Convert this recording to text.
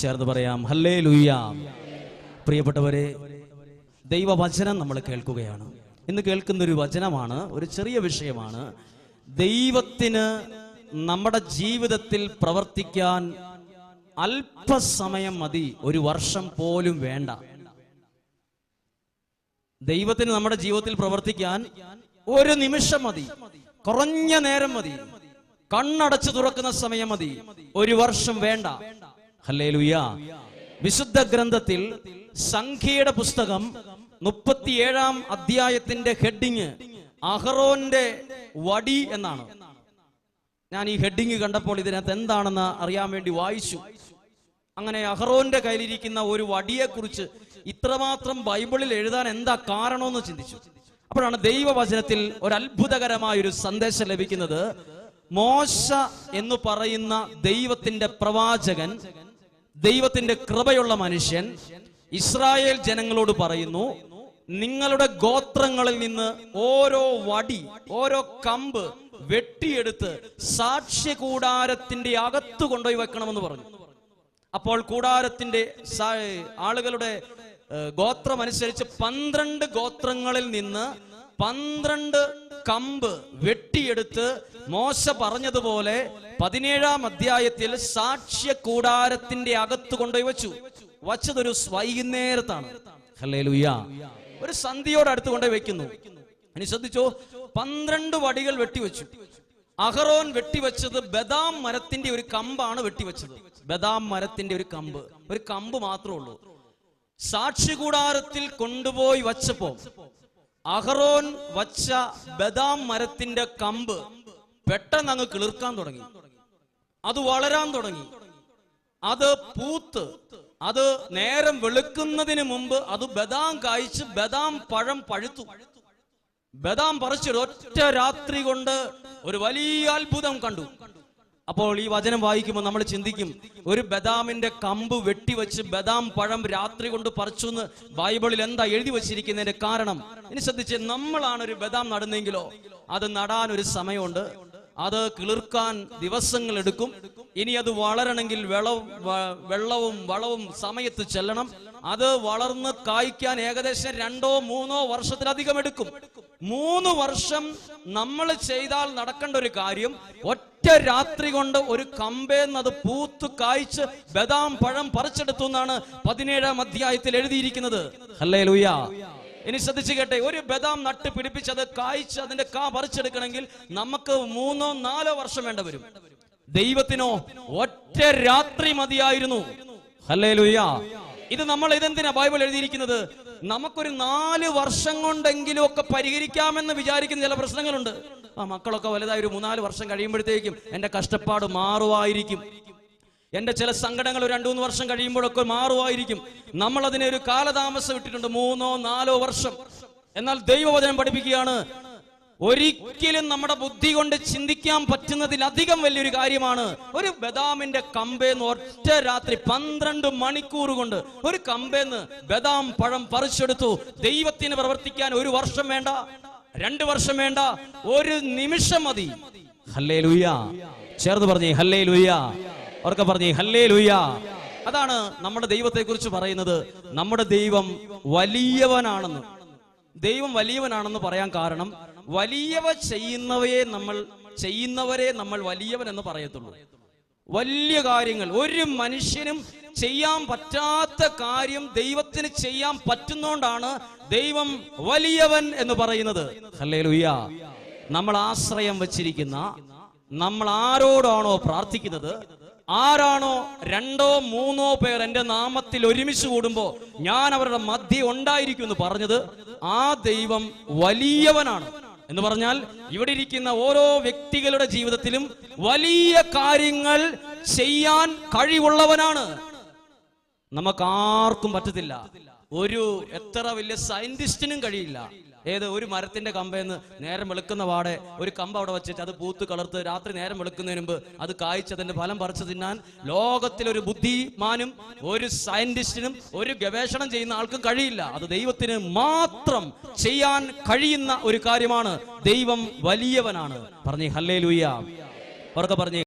ചേർന്ന് പറയാം ഹല്ലേ പ്രിയപ്പെട്ടവരെ ദൈവവചനം നമ്മൾ കേൾക്കുകയാണ്. ഇന്ന് കേൾക്കുന്ന ഒരു വചനമാണ് ഒരു ചെറിയ വിഷയമാണ്. ദൈവത്തിന് നമ്മുടെ ജീവിതത്തിൽ പ്രവർത്തിക്കാൻ അല്പസമയം മതി ഒരു വർഷം പോലും വേണ്ട. ദൈവത്തിന് നമ്മുടെ ജീവിതത്തിൽ പ്രവർത്തിക്കാൻ ഒരു നിമിഷം മതി കുറഞ്ഞ നേരം മതി. കണ്ണടച്ചു തുറക്കുന്ന സമയം മതി. ഒരു വർഷം വേണ്ട. വിശുദ്ധ ഗ്രന്ഥത്തിൽ സംഖ്യയുടെ പുസ്തകം മുപ്പത്തിയേഴാം അധ്യായത്തിന്റെ ഹെഡിങ് അഹറോന്റെ വടി എന്നാണ്. ഞാൻ ഈ ഹെഡിങ് കണ്ടപ്പോൾ ഇതിനകത്ത് എന്താണെന്ന് അറിയാൻ വേണ്ടി വായിച്ചു. അങ്ങനെ അഹറോന്റെ കയ്യിലിരിക്കുന്ന ഒരു വടിയെക്കുറിച്ച് ഇത്രമാത്രം ബൈബിളിൽ എഴുതാൻ എന്താ കാരണമെന്ന് ചിന്തിച്ചു. അപ്പോഴാണ് ദൈവവചനത്തിൽ ഒരു അത്ഭുതകരമായ ഒരു സന്ദേശം ലഭിക്കുന്നത്. മോശ എന്ന് പറയുന്ന ദൈവത്തിന്റെ പ്രവാചകൻ ദൈവത്തിന്റെ കൃപയുള്ള മനുഷ്യൻ ഇസ്രായേൽ ജനങ്ങളോട് പറയുന്നു നിങ്ങളുടെ ഗോത്രങ്ങളിൽ നിന്ന് ഓരോ വടി ഓരോ കമ്പ് വെട്ടിയെടുത്ത് സാക്ഷ്യ കൂടാരത്തിന്റെ അകത്ത് കൊണ്ടുപോയി വെക്കണമെന്ന് പറഞ്ഞു. അപ്പോൾ കൂടാരത്തിന്റെ ആളുകളുടെ ഗോത്രമനുസരിച്ച് പന്ത്രണ്ട് ഗോത്രങ്ങളിൽ നിന്ന് പന്ത്രണ്ട് കമ്പ് വെട്ടിയെടുത്ത് മോശ പറഞ്ഞതുപോലെ പതിനേഴാം അധ്യായത്തിൽ സാക്ഷ്യ കൂടാരത്തിന്റെ അകത്ത് കൊണ്ടുപോയി വെച്ചു. വച്ചതൊരു വൈകുന്നേരത്താണ്. ഒരു സന്ധിയോട് അടുത്ത് കൊണ്ടുപോയി വെക്കുന്നു. ഇനി ശ്രദ്ധിച്ചോ? പന്ത്രണ്ട് വടികൾ വെട്ടിവെച്ചു അഹറോൻ വെട്ടിവെച്ചത് ബദാം മരത്തിന്റെ ഒരു കമ്പാണ് വെട്ടിവെച്ചത് ബദാം മരത്തിന്റെ ഒരു കമ്പ്. ഒരു കമ്പ് മാത്രമേ ഉള്ളൂ. സാക്ഷികൂടാരത്തിൽ കൊണ്ടുപോയി വച്ചപ്പോ അഹറോൻ വച്ച ബദാം മരത്തിന്റെ കമ്പ് പെട്ടെന്ന് അങ്ങ് കിളിർക്കാൻ തുടങ്ങി. അത് വളരാൻ തുടങ്ങി. അത് പൂത്ത് അത് നേരം വെളുക്കുന്നതിന് മുമ്പ് അത് ബദാം കായ്ച്ച് ബദാം പഴം പഴുത്തു. ബദാം പറിച്ചൊരു ഒറ്റ രാത്രി കൊണ്ട് ഒരു വലിയ അത്ഭുതം കണ്ടു. അപ്പോൾ ഈ വചനം വായിക്കുമ്പോൾ നമ്മൾ ചിന്തിക്കും ഒരു ബദാമിന്റെ കമ്പ് വെട്ടിവെച്ച് ബദാം പഴം രാത്രി കൊണ്ട് പറിച്ചു എന്ന് ബൈബിളിൽ എന്താ എഴുതി വെച്ചിരിക്കുന്നതിന്റെ കാരണം? ഇനി ശ്രദ്ധിച്ച് നമ്മളാണ് ഒരു ബദാം നടുന്നെങ്കിലോ? അത് നടാൻ ഒരു സമയമുണ്ട്. അത് കിളിർക്കാൻ ദിവസങ്ങൾ എടുക്കും. ഇനി അത് വളരണമെങ്കിൽ വെള്ളവും വളവും സമയത്ത് ചെല്ലണം. അത് വളർന്ന് കായ്ക്കാൻ ഏകദേശം രണ്ടോ മൂന്നോ വർഷത്തിലധികം എടുക്കും. മൂന്ന് വർഷം നമ്മൾ ചെയ്താൽ നടക്കേണ്ട ഒരു കാര്യം ഒറ്റ രാത്രി കൊണ്ട് ഒരു കമ്പേന്ന് അത് പൂത്ത് കായ്ച്ച് ബദാം പഴം പറിച്ചെടുത്തു എന്നാണ് പതിനേഴാം അധ്യായത്തിൽ എഴുതിയിരിക്കുന്നത്. അല്ലേ ലൂയ ഇനി ശ്രദ്ധിച്ചു കേട്ടെ ഒരു ബദാം നട്ട് പിടിപ്പിച്ച് അത് കായ്ച്ച് അതിന്റെ കാ പറിച്ചെടുക്കണമെങ്കിൽ നമുക്ക് മൂന്നോ നാലോ വർഷം വേണ്ട വരും. ദൈവത്തിനോ ഒറ്റ രാത്രി മതിയായിരുന്നു. ഹല്ലേ ഇത് നമ്മൾ ഇതെന്തിനാ ബൈബിൾ എഴുതിയിരിക്കുന്നത്? നമുക്കൊരു നാല് വർഷം കൊണ്ടെങ്കിലും ഒക്കെ പരിഹരിക്കാമെന്ന് വിചാരിക്കുന്ന ചില പ്രശ്നങ്ങളുണ്ട്. ആ മക്കളൊക്കെ വലുതായി ഒരു മൂന്നാൽ വർഷം കഴിയുമ്പോഴത്തേക്കും എന്റെ കഷ്ടപ്പാട് മാറുമായിരിക്കും. എന്റെ ചില സങ്കടങ്ങൾ ഒരു രണ്ടു മൂന്ന് വർഷം കഴിയുമ്പോഴൊക്കെ മാറുമായിരിക്കും. നമ്മൾ അതിനെ ഒരു കാലതാമസം ഇട്ടിട്ടുണ്ട്. മൂന്നോ നാലോ വർഷം. എന്നാൽ ദൈവവചനം പഠിപ്പിക്കുകയാണ് ഒരിക്കലും നമ്മുടെ ബുദ്ധി കൊണ്ട് ചിന്തിക്കാൻ പറ്റുന്നതിലധികം വലിയൊരു കാര്യമാണ് ഒരു ബദാമിന്റെ കമ്പേന്ന് ഒറ്റ രാത്രി പന്ത്രണ്ട് മണിക്കൂർ കൊണ്ട് ഒരു കമ്പേന്ന് ബദാം പഴം പറിച്ചെടുത്തു. ദൈവത്തിന് പ്രവർത്തിക്കാൻ ഒരു വർഷം വേണ്ട രണ്ട് വർഷം വേണ്ട ഒരു നിമിഷം മതി. ഹല്ലേ ലൂയ ചേർന്ന് പറഞ്ഞേ ഹല്ലേ ലൂയ അവർക്ക് പറഞ്ഞേ ഹല്ലേ ലൂയ അതാണ് നമ്മുടെ ദൈവത്തെ കുറിച്ച് പറയുന്നത്. നമ്മുടെ ദൈവം വലിയവനാണെന്ന്. ദൈവം വലിയവനാണെന്ന് പറയാൻ കാരണം വലിയവ ചെയ്യുന്നവയെ നമ്മൾ ചെയ്യുന്നവരെ നമ്മൾ വലിയവൻ എന്ന് പറയത്തുള്ളൂ. വലിയ കാര്യങ്ങൾ. ഒരു മനുഷ്യനും ചെയ്യാൻ പറ്റാത്ത കാര്യം ദൈവത്തിന് ചെയ്യാൻ പറ്റുന്നോണ്ടാണ് ദൈവം വലിയവൻ എന്ന് പറയുന്നത്. അല്ലേ ലുയ്യ നമ്മൾ ആശ്രയം വച്ചിരിക്കുന്ന നമ്മൾ ആരോടാണോ പ്രാർത്ഥിക്കുന്നത് ആരാണോ രണ്ടോ മൂന്നോ പേർ എന്റെ നാമത്തിൽ ഒരുമിച്ച് കൂടുമ്പോ ഞാൻ അവരുടെ മധ്യ ഉണ്ടായിരിക്കും എന്ന് പറഞ്ഞത് ആ ദൈവം വലിയവനാണ്. എന്ന് പറഞ്ഞാൽ ഇവിടെ ഇരിക്കുന്ന ഓരോ വ്യക്തികളുടെ ജീവിതത്തിലും വലിയ കാര്യങ്ങൾ ചെയ്യാൻ കഴിവുള്ളവനാണ്. നമുക്ക് ആർക്കും പറ്റത്തില്ല. ഒരു എത്ര വലിയ സയന്റിസ്റ്റിനും കഴിയില്ല. ഏത് ഒരു മരത്തിന്റെ കമ്പയെന്ന് നേരം വെളുക്കുന്ന പാടെ ഒരു കമ്പ അവിടെ വെച്ചിട്ട് അത് പൂത്ത് കളർത്ത് രാത്രി നേരം വെളുക്കുന്നതിന് മുമ്പ് അത് കായ്ച്ച് അതിന്റെ ഫലം പറിച്ചു തിന്നാൻ ലോകത്തിലൊരു ബുദ്ധിമാനും ഒരു സയന്റിസ്റ്റിനും ഒരു ഗവേഷണം ചെയ്യുന്ന ആൾക്കും കഴിയില്ല. അത് ദൈവത്തിന് മാത്രം ചെയ്യാൻ കഴിയുന്ന ഒരു കാര്യമാണ് ദൈവം വലിയവനാണ്. പറഞ്ഞേ ഹല്ലേ ലൂയ്യ പറഞ്ഞേ